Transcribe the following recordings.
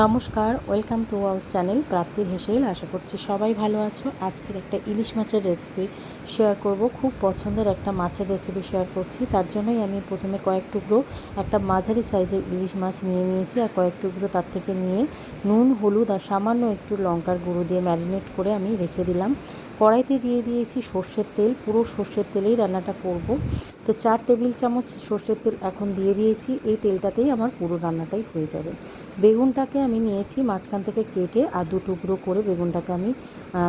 নমস্কার, welcome to our channel প্রাপ্তির হেসেল। আশা করছি সবাই ভালো আছো। আজকের একটা ইলিশ মাছের রেসিপি শেয়ার করব। খুব পছন্দের একটা মাছের রেসিপি শেয়ার করছি। তার জন্যই আমি প্রথমে কয়েক টুকরো একটা মাঝারি সাইজের ইলিশ মাছ নিয়ে নিয়েছি আর কয়েক টুকরো তার থেকে নিয়ে নুন, হলুদ আর সামান্য একটু লঙ্কার গুঁড়ো দিয়ে ম্যারিনেট করে আমি রেখে দিলাম। কড়াইতে দিয়ে দিয়েছি সর্ষের তেল, পুরো সর্ষের তেলেই রান্নাটা করব। তো চার টেবিল চামচ সর্ষের তেল এখন দিয়ে দিয়েছি, এই তেলটাতেই আমার পুরো রান্নাটাই হয়ে যাবে। বেগুনটাকে আমি নিয়েছি মাঝখান থেকে কেটে, আর দু টুকরো করে বেগুনটাকে আমি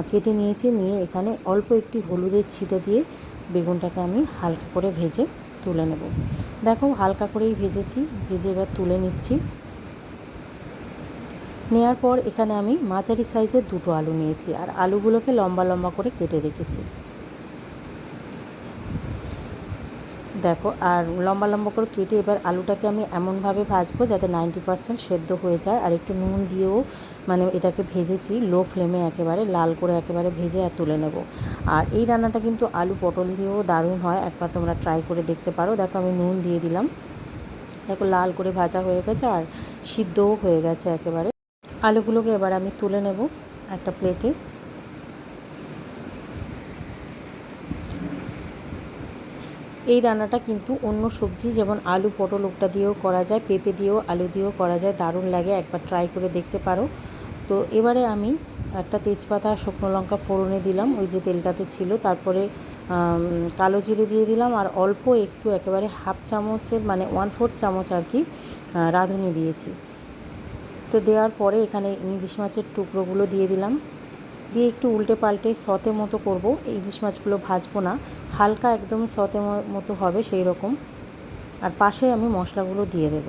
কেটে নিয়েছি, নিয়ে এখানে অল্প একটি হলুদের ছিটে দিয়ে বেগুনটাকে আমি হালকা করে ভেজে তুলে নেব। দেখো হালকা করেই ভেজেছি, ভেজে এবার তুলে নিচ্ছি। নেওয়ার পর এখানে আমি মাঝারি সাইজের দুটো আলু নিয়েছি আর আলুগুলোকে লম্বা লম্বা করে কেটে রেখেছি। দেখো, আর লম্বা লম্বা করে কেটে এবার আলুটাকে আমি এমনভাবে ভাজবো যাতে নাইনটি পারসেন্ট সেদ্ধ হয়ে যায় আর একটু নুন দিয়েও মানে এটাকে ভেজেছি, লো ফ্লেমে একেবারে, লাল করে একেবারে ভেজে আর তুলে নেব। আর এই রান্নাটা কিন্তু আলু পটল দিয়েও দারুণ হয়, একবার তোমরা ট্রাই করে দেখতে পারো। দেখো, আমি নুন দিয়ে দিলাম। দেখো, লাল করে ভাজা হয়ে গেছে আর সিদ্ধও হয়ে গেছে একেবারে। আলুগুলোকে এবার আমি তুলে নেব একটা প্লেটে। এই রান্নাটা কিন্তু অন্য সবজি, যেমন আলু, পটল ওটা দিয়েও করা যায়, পেঁপে দিয়েও, আলু দিয়েও করা যায়, দারুণ লাগে, একবার ট্রাই করে দেখতে পারো। তো এবারে আমি একটা তেজপাতা, শুকনো লঙ্কা ফোড়নে দিলাম, ওই যে তেলটাতে ছিল। তারপরে কালো জিরে দিয়ে দিলাম, আর অল্প একটু একেবারে হাফ চামচের মানে ওয়ান ফোর্থ চামচ আর কি রাঁধুনি দিয়েছি। তো দেওয়ার পরে এখানে ইলিশ মাছের টুকরোগুলো দিয়ে দিলাম। দিয়ে একটু উল্টে পাল্টে সতে মতো করব। ইলিশ মাছগুলো ভাজবো না। হালকা একদম সতে মতো হবে সেই রকম আর পাশে আমি মশলাগুলো দিয়ে দেব।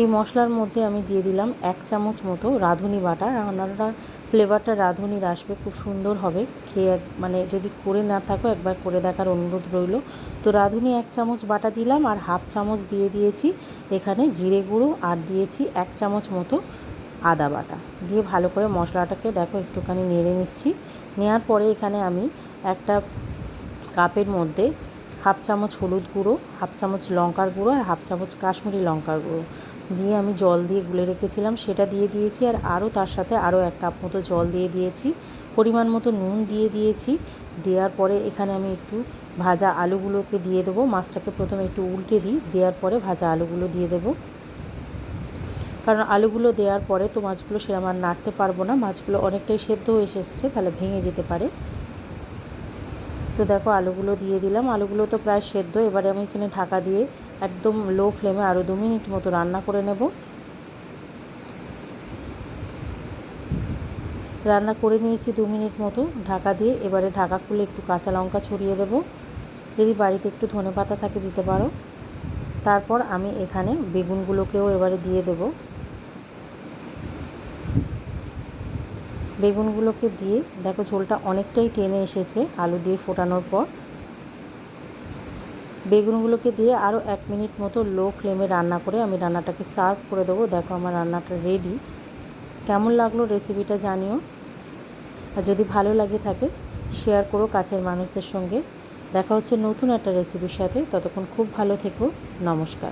এই মশলার মধ্যে আমি দিয়ে দিলাম এক চামচ মতো রাঁধুনি বাটা। রান্নাটা ফ্লেভারটা রাঁধুনির আসবে, খুব সুন্দর হবে। খেয়ে মানে যদি করে না থাকো, একবার করে দেখার অনুরোধ রইল। তো রাঁধুনি এক চামচ বাটা দিলাম আর হাফ চামচ দিয়ে দিয়েছি এখানে জিরে গুঁড়ো আর দিয়েছি এক চামচ মতো আদা বাটা। দিয়ে ভালো করে মশলাটাকে দেখো একটুখানি নেড়ে নিচ্ছি। নেওয়ার পরে এখানে আমি একটা কাপের মধ্যে হাফ চামচ হলুদ গুঁড়ো, হাফ চামচ লঙ্কার গুঁড়ো আর হাফ চামচ কাশ্মীরি লঙ্কার গুঁড়ো। দিয়ে আমি জল দিয়ে গুলে রেখেছিলাম, সেটা দিয়ে দিয়েছি আর আরও তার সাথে আরও এক কাপ মতো জল দিয়ে দিয়েছি। পরিমাণ মতো নুন দিয়ে দিয়েছি। দেওয়ার পরে এখানে আমি একটু ভাজা আলুগুলোকে দিয়ে দেবো। মাছটাকে প্রথমে একটু উল্টে দিই, দেওয়ার পরে ভাজা আলুগুলো দিয়ে দেবো। কারণ আলুগুলো দেওয়ার পরে তো মাছগুলো সেরকম আর নাড়তে পারব না, মাছগুলো অনেকটাই সেদ্ধ হয়ে এসেছে, তাহলে ভেঙে যেতে পারে। তো দেখো, আলুগুলো দিয়ে দিলাম। আলুগুলো তো প্রায় সেদ্ধ। এবারে আমি এখানে ঢাকা দিয়ে একদম লো ফ্লেমে আরও দু মিনিট মতো রান্না করে নেব। রান্না করে নিয়েছি দু মিনিট মতো ঢাকা দিয়ে। এবারে ঢাকা খুলে একটু কাঁচা লঙ্কা ছড়িয়ে দেব। যদি বাড়িতে একটু ধনে পাতা থাকে দিতে পারো। তারপর আমি এখানে বেগুনগুলোকেও এবারে দিয়ে দেব। বেগুনগুলোকে দিয়ে দেখো ঝোলটা অনেকটাই টেনে এসেছে আলু দিয়ে ফোটানোর পর। বেগুনগুলোকে দিয়ে আরও এক মিনিট মতো লো ফ্লেমে রান্না করে আমি রান্নাটাকে সার্ভ করে দেবো। দেখো আমার রান্নাটা রেডি। কেমন লাগল রেসিপিটা জানিও। আর যদি ভালো লাগে থাকে, শেয়ার করো কাছের মানুষদের সঙ্গে। দেখা হচ্ছে নতুন একটা রেসিপির সাথে। ততক্ষণ খুব ভালো থেকো। নমস্কার।